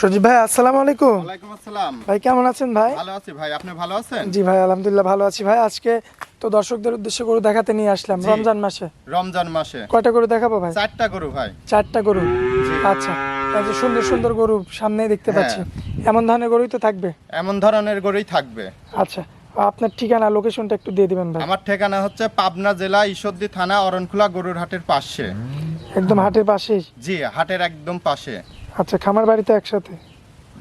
সজীব ভাই আসসালামু আলাইকুম। ওয়ালাইকুম আসসালাম। ভাই কেমন আছেন ভাই? ভালো আছি ভাই আপনি ভালো আছেন? জি ভাই আলহামদুলিল্লাহ ভালো আছি ভাই। আজকে তো দর্শকদের উদ্দেশ্যে গরু দেখাতে নিয়ে আসলাম রমজান মাসে। রমজান মাসে। কয়টা গরু দেখাবো ভাই? চারটা গরু ভাই। চারটা গরু? আচ্ছা যে সুন্দর সুন্দর গরু সামনে দেখতে হ্যাঁ। পাচ্ছি। এমন ধরনের গরুই তো থাকবে? এমন ধরনের গরুই থাকবে। আচ্ছা আপনার ঠিকানা লোকেশনটা একটু দিয়ে দিবেন ভাই। আমার ঠিকানা হচ্ছে পাবনা জেলা ঈশ্বরদী থানা অরণখোলা গরুর হাটের পাশে। একদম হাটের পাশেই। জি হাটের একদম পাশে। আচ্ছা খামার বাড়িতে একসাথে?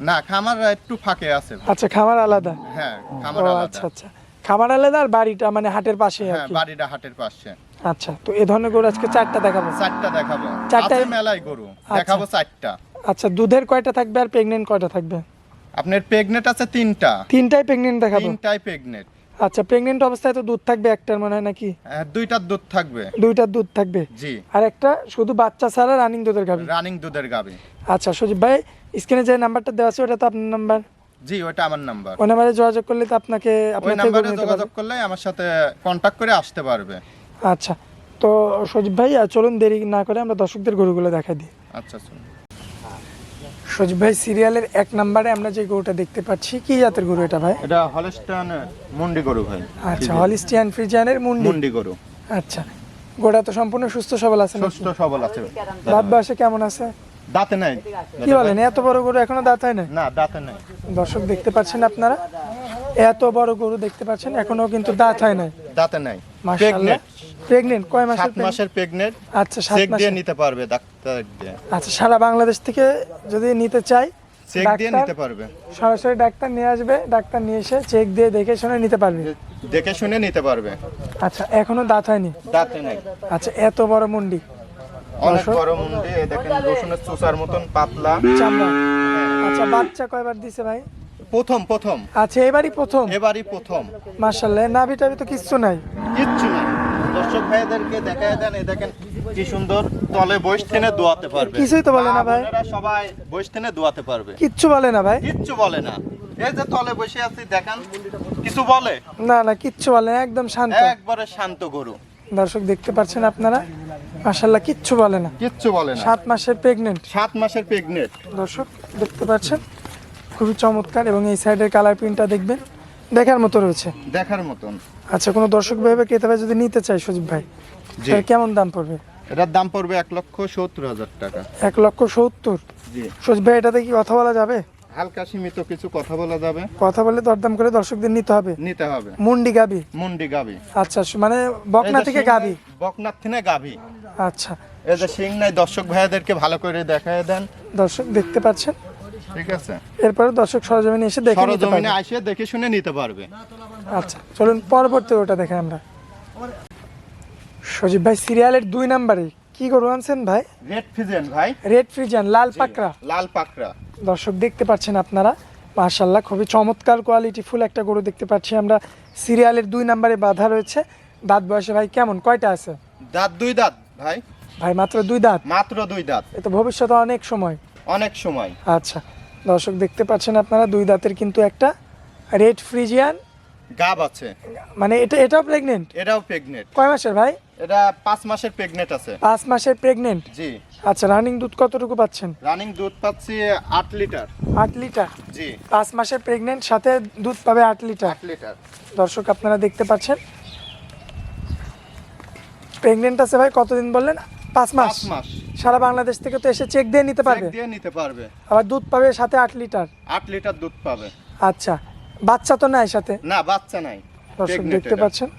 না খামার একটু ফাঁকে আছে। আচ্ছা খামার আলাদা? হ্যাঁ খামার আচ্ছা আলাদা। আচ্ছা খামার আলাদা আর বাড়িটা মানে হাটের পাশে হ্যাঁ বাড়িটা হাটের পাশে। আচ্ছা তো এই ধরনের গরু আজকে চারটা দেখাবো। চারটা দেখাবো। আছে মেলায় গরু দেখাবো চারটা। আচ্ছা দুধের কয়টা থাকবে আর প্রেগনেন্ট কয়টা থাকবে? আপনার প্রেগনেট আছে তিনটা। তিনটাই প্রেগনেন্ট দেখাবো। তিনটাই প্রেগনেট আচ্ছা প্রেগনেন্ট অবস্থায় তো দুধ থাকবে একটার মনে হয় নাকি? দুইটার দুধ থাকবে। দুইটার দুধ থাকবে? জি। আর একটা শুধু বাচ্চা ছাড়া রানিং দুধের গাভী? রানিং দুধের গাবি আচ্ছা সুজিব ভাই স্ক্রিনে যে নাম্বারটা দেওয়া আছে ওটা তো আপনার নাম্বার জি ওটা আমার নাম্বার ওই নাম্বারে যোগাযোগ করলে তো আপনাকে ওই নাম্বারে যোগাযোগ করলে আমার সাথে কন্টাক্ট করে আসতে পারবে। আচ্ছা তো সজীব ভাই আর চলুন দেরি না করে আমরা দর্শকদের গরুগুলো দেখাই দিই। আচ্ছা শুনুন। সজীব ভাই সিরিয়ালের এক নাম্বারে আমরা যে গরুটা দেখতে পাচ্ছি কি জাতের গরু এটা ভাই? এটা হলস্টান মুন্ডি গরু ভাই আচ্ছা হলিস্টিয়ান ফ্রিজিয়ানের মুন্ডি। মুন্ডি গরু। আচ্ছা গোড়া তো সম্পূর্ণ সুস্থ সবল আছে? সুস্থ সবল আছে। দাঁত বয়সে কেমন আছে? দাঁতে নাই। কি বলেন এত বড় গরু এখনও দাঁত হয় না না দাঁতে নাই। দর্শক দেখতে পাচ্ছেন আপনারা এত বড় গরু দেখতে পাচ্ছেন এখনও কিন্তু দাঁত হয় নাই। দাঁতে নাই। মাশাআল্লাহ। প্রেগনেন্ট কয় মাসের সাত মাসের প্রেগনেন্ট আচ্ছা সাত চেক দিয়ে নিতে পারবে ডাক্তার দিয়ে। আচ্ছা সারা বাংলাদেশ থেকে যদি নিতে চাই চেক দিয়ে নিতে পারবে। সরাসরি ডাক্তার নিয়ে আসবে ডাক্তার নিয়ে এসে চেক দিয়ে দেখে শুনে নিতে পারবে। দেখে শুনে নিতে পারবে। আচ্ছা এখনও দাঁত হয়নি? দাঁতে নাই। আচ্ছা এত বড় মুন্ডি। অনেক বড় মুন্ডি দেখেন রসুনের চুষার মতন পাতলা। চামড়া। আচ্ছা বাচ্চা কয়বার দিছে ভাই? প্রথম প্রথম। আচ্ছা এবারই প্রথম? এবারই প্রথম। মার্শাল্লাহ নাভি টাভি তো কিচ্ছু নাই। দর্শক ভাইদেরকে দেখায় দেন এই দেখেন কি সুন্দর তলে বইস টেনে দোয়াতে পারবে। কিছুই তো বলে না ভাই। সবাই বইস টেনে দোয়াতে পারবে। কিচ্ছু বলে না ভাই। কিচ্ছু বলে না। এই যে তলে বসে আছি দেখান কিছু বলে? না না কিচ্ছু বলে না একদম শান্ত। একবারে শান্ত গরু। দর্শক দেখতে পাচ্ছেন আপনারা? মার্শাল্লাহ কিচ্ছু বলে না। কিচ্ছু বলে না। সাত মাসের প্রেগনেন্ট সাত মাসের প্রেগনেন্ট দর্শক দেখতে পাচ্ছেন? খুবই চমৎকার এবং এই সাইডের কালার প্রিন্টটা দেখবেন। দেখার মতো রয়েছে? দেখার মতন। আচ্ছা কোনো দর্শক ভাবে ক্রেতা ভাই যদি নিতে চাই সজীব ভাই। তাহলে কেমন দাম পড়বে? এটার দাম পড়বে এক লক্ষ সত্তর হাজার টাকা। এক লক্ষ সত্তর? জি। সজীব ভাই এটাতে কি কথা বলা যাবে? হালকা সীমিত কিছু কথা বলা যাবে। কথা বলে দরদাম করে দর্শকদের নিতে হবে? নিতে হবে। মুন্ডি গাবি? মুন্ডি গাবি। আচ্ছা মানে বকনা থেকে গাবি? বকনাথ থেকে গাবি। আচ্ছা। এই যে সিং নাই দর্শক ভাইয়াদেরকে ভালো করে দেখায় দেন। দর্শক দেখতে পাচ্ছেন? ঠিক আছে। এরপরে দর্শক সরজমিনে এসে দেখে নিতে সরজমিনে দেখে শুনে নিতে পারবে। আচ্ছা চলুন পরবর্তী ওটা দেখে আমরা। সজীব ভাই সিরিয়ালের দুই নাম্বারে কি গরু আনছেন ভাই? রেড ফিজেন ভাই। রেড ফ্রিজান লাল পাকড়া। লাল পাকড়া। দর্শক দেখতে পাচ্ছেন আপনারা মার্শাল্লাহ খুবই চমৎকার কোয়ালিটি ফুল একটা গরু দেখতে পাচ্ছি আমরা। সিরিয়ালের দুই নাম্বারে বাধা রয়েছে। দাঁত বয়সে ভাই কেমন? কয়টা আছে? দাঁত দুই দাঁত ভাই। ভাই মাত্র দুই দাঁত? মাত্র দুই দাঁত। এ তো ভবিষ্যতে অনেক সময়। অনেক সময়। আচ্ছা দর্শক দেখতে পাচ্ছেন আপনারা দুই দাঁতের কিন্তু একটা রেড ফ্রিজিয়ান। গাব আছে। মানে এটা এটাও প্রেগনেন্ট এটাও প্রেগনেন্ট কয় মাসের ভাই? এটা পাঁচ মাসের প্রেগনেন্ট আছে। পাঁচ মাসের প্রেগনেন্ট জি। আচ্ছা রানিং দুধ কতটুকু পাচ্ছেন? রানিং দুধ পাচ্ছি আট লিটার। আট লিটার? জি। পাঁচ মাসের প্রেগনেন্ট সাথে দুধ পাবে আট লিটার। আট লিটার। দর্শক আপনারা দেখতে পাচ্ছেন। প্রেগনেন্ট আছে ভাই কতদিন বললেন? পাঁচ মাস। পাঁচ মাস। সারা বাংলাদেশ থেকে তো এসে চেক দিয়ে নিতে পারবে? দিয়ে নিতে পারবে। আবার দুধ পাবে সাথে আট লিটার? আট লিটার দুধ পাবে। আচ্ছা বাচ্চা তো নাই সাথে? না বাচ্চা নাই। দর্শক দেখতে পাচ্ছেন?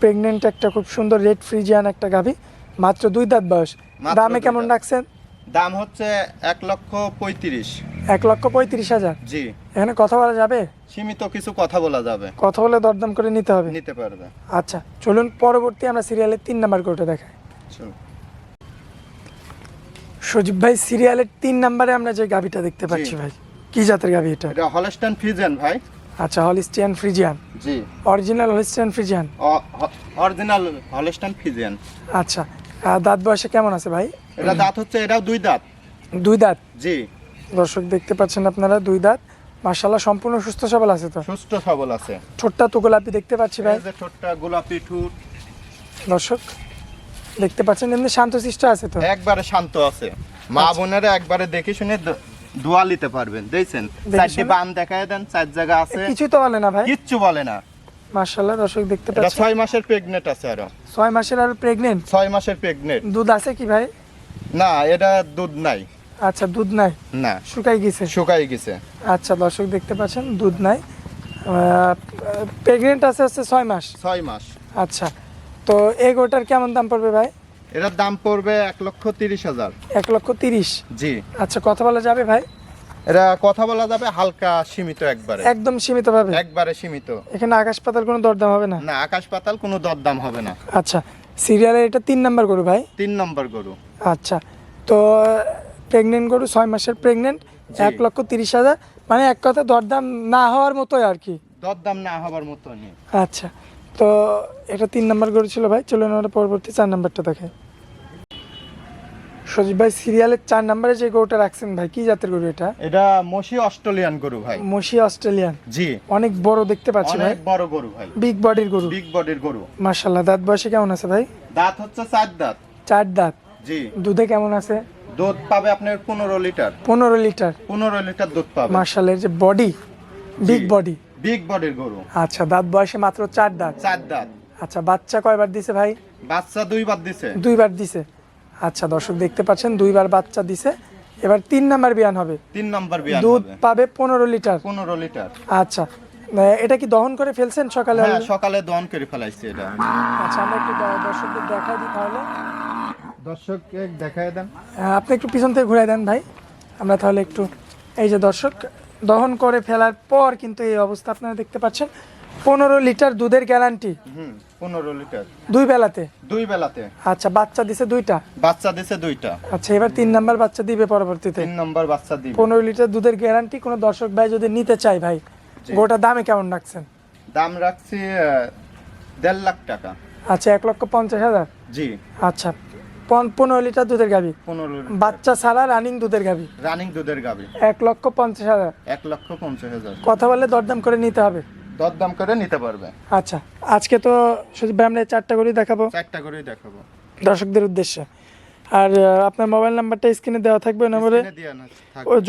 প্রেগনেন্ট একটা খুব সুন্দর রেড ফ্রিজিয়ান একটা গাভী মাত্র দুই দাঁত বয়স। দামে কেমন রাখছেন? দাম হচ্ছে এক লক্ষ পঁয়ত্রিশ। এক লক্ষ পঁয়ত্রিশ হাজার? জি। এখানে কথা বলা যাবে? সীমিত কিছু কথা বলা যাবে। কথা বলে দরদাম করে নিতে হবে। নিতে পারবে। আচ্ছা চলুন পরবর্তী আমরা সিরিয়ালের তিন নাম্বার কোটা দেখাই। চলো। সজীব ভাই সিরিয়ালের তিন নাম্বারে আমরা যে গাভিটা দেখতে পাচ্ছি ভাই কি জাতের গাভি এটা? এটা হলস্টান ফ্রিজিয়ান ভাই। আচ্ছা হলিস্টিয়ান ফ্রিজিয়ান। জি। Original Holstein Friesian? Original Holstein Friesian. আচ্ছা দাঁত বয়সে কেমন আছে ভাই? এটা দাঁত হচ্ছে এটাও দুই দাঁত। দুই দাঁত? জি। দর্শক দেখতে পাচ্ছেন আপনারা দুই দাঁত। মার্শাল্লাহ সম্পূর্ণ সুস্থ সবল আছে তো? সুস্থ সবল আছে। ছোট্টা তো গোলাপি দেখতে পাচ্ছি ভাই। এই যে ছোট্ট গোলাপি ঠুট। দর্শক দেখতে পাচ্ছেন এমনি শান্ত শান্তশিষ্ট আছে তো? একবারে শান্ত আছে। মা বোনেরা একবারে দেখে শুনে দোয়া নিতে পারবেন দেখছেন? দেখি চারটি। বান দেখায় দেন চার জায়গা আছে। কিছু তো বলে না ভাই। কিচ্ছু বলে না। মার্শাল্লাহ দর্শক দেখতে পাচ্ছেন। ছয় মাসের প্রেগনেন্ট আছে আরও। ছয় মাসের আর প্রেগনেন্ট ছয় মাসের প্রেগনেন্ট দুধ আছে কি ভাই? না এটা দুধ নাই। আচ্ছা দুধ নাই? না। শুকাই গেছে? শুকাই গেছে। আচ্ছা দর্শক দেখতে পাচ্ছেন দুধ নাই। প্রেগনেন্ট আছে হচ্ছে ছয় মাস। ছয় মাস। আচ্ছা তো এই গোটার কেমন দাম পড়বে ভাই? এটার দাম পড়বে এক লক্ষ তিরিশ হাজার। এক লক্ষ তিরিশ? জি। আচ্ছা কথা বলা যাবে ভাই? এটা কথা বলা যাবে হালকা সীমিত একবারে। একদম সীমিত ভাবে একবারে সীমিত। এখানে আকাশ পাতাল কোনো দরদাম হবে না? না আকাশ পাতাল কোনো দরদাম হবে না। আচ্ছা সিরিয়ালে এটা তিন নাম্বার গরু ভাই? তিন নম্বর গরু। আচ্ছা তো প্রেগনেন্ট গরু ছয় মাসের প্রেগনেন্ট এক লক্ষ তিরিশ হাজার। মানে এক কথা দরদাম না হওয়ার মতোই আর কি। দরদাম না হওয়ার মতো আচ্ছা তো এটা তিন নাম্বার গরু ছিল ভাই চলুন আমরা পরবর্তী চার নাম্বারটা দেখাই। সজীব ভাই সিরিয়ালের চার নাম্বারে যে গরুটা রাখছেন ভাই কি জাতের গরু এটা? এটা মসি অস্ট্রেলিয়ান গরু ভাই। মসি অস্ট্রেলিয়ান। জি। অনেক বড় দেখতে পাচ্ছি ভাই। অনেক বড় গরু ভাই। বিগ বডির গরু। বিগ বডির গরু। মার্শাল্লাহ দাঁত বয়সে কেমন আছে ভাই? দাঁত হচ্ছে চার দাঁত। চার দাঁত। জি। দুধে কেমন আছে? দুধ পাবে আপনার পনেরো লিটার। পনেরো লিটার। পনেরো লিটার দুধ পাবে। মার্শালের যে বডি বিগ বডি বিগ বডির গরু। আচ্ছা দাঁত বয়সে মাত্র চার দাঁত? চার দাঁত। আচ্ছা বাচ্চা কয়বার দিছে ভাই? বাচ্চা দুইবার দিছে। দুইবার দিছে। আচ্ছা দর্শক দেখতে পাচ্ছেন দুইবার বাচ্চা দিছে। এবার তিন নাম্বার বিয়ান হবে। তিন নম্বর বিয়ান দুধ হবে। পাবে পনেরো লিটার। পনেরো লিটার। আচ্ছা আহ, এটা কি দহন করে ফেলছেন সকালে? হ্যাঁ সকালে দহন করে ফেলাইছি এটা। আচ্ছা আমরা একটু দ- দর্শকদের দেখাই দিই তাহলে। দর্শককে দেখায় দেন। আহ, আপনি একটু পিছন থেকে ঘুরে দেন ভাই। আমরা তাহলে একটু এই যে দর্শক দহন করে ফেলার পর কিন্তু এই অবস্থা আপনারা দেখতে পাচ্ছেন। পনেরো লিটার দুধের গ্যারান্টি। পনেরো লিটার। দুই বেলাতে? দুই বেলাতে। আচ্ছা বাচ্চা দিছে দুইটা? বাচ্চা দিছে দুইটা। আচ্ছা এবার তিন নাম্বার বাচ্চা দিবে পরবর্তীতে? তিন নম্বর বাচ্চা দিবে। পনেরো লিটার দুধের গ্যারান্টি কোনো দর্শক ভাই যদি নিতে চাই ভাই গোটা দামে কেমন রাখছেন? দাম রাখছি দেড় লাখ টাকা। আচ্ছা এক লক্ষ পঞ্চাশ হাজার? জি। আচ্ছা পনেরো লিটার দুধের গাবি পনেরো বাচ্চা ছাড়া রানিং দুধের গাবি রানিং দুধের গাবি এক লক্ষ পঞ্চাশ হাজার। এক লক্ষ পঞ্চাশ হাজার। কথা বললে দরদাম করে নিতে হবে। দরদাম করে নিতে পারবে। আচ্ছা আজকে তো ভাই আমরা চারটা করে দেখাবো। চারটা করেই দেখাবো। দর্শকদের উদ্দেশ্যে। আর আপনার মোবাইল নাম্বারটা স্ক্রিনে দেওয়া থাকবে নম্বরে।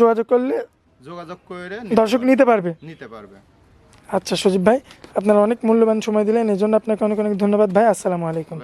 যোগাযোগ করলে যোগাযোগ করে দর্শক নিতে পারবে। নিতে পারবে। আচ্ছা সজীব ভাই আপনারা অনেক মূল্যবান সময় দিলেন এই জন্য আপনাকে অনেক অনেক ধন্যবাদ ভাই। আসসালামু আলাইকুম।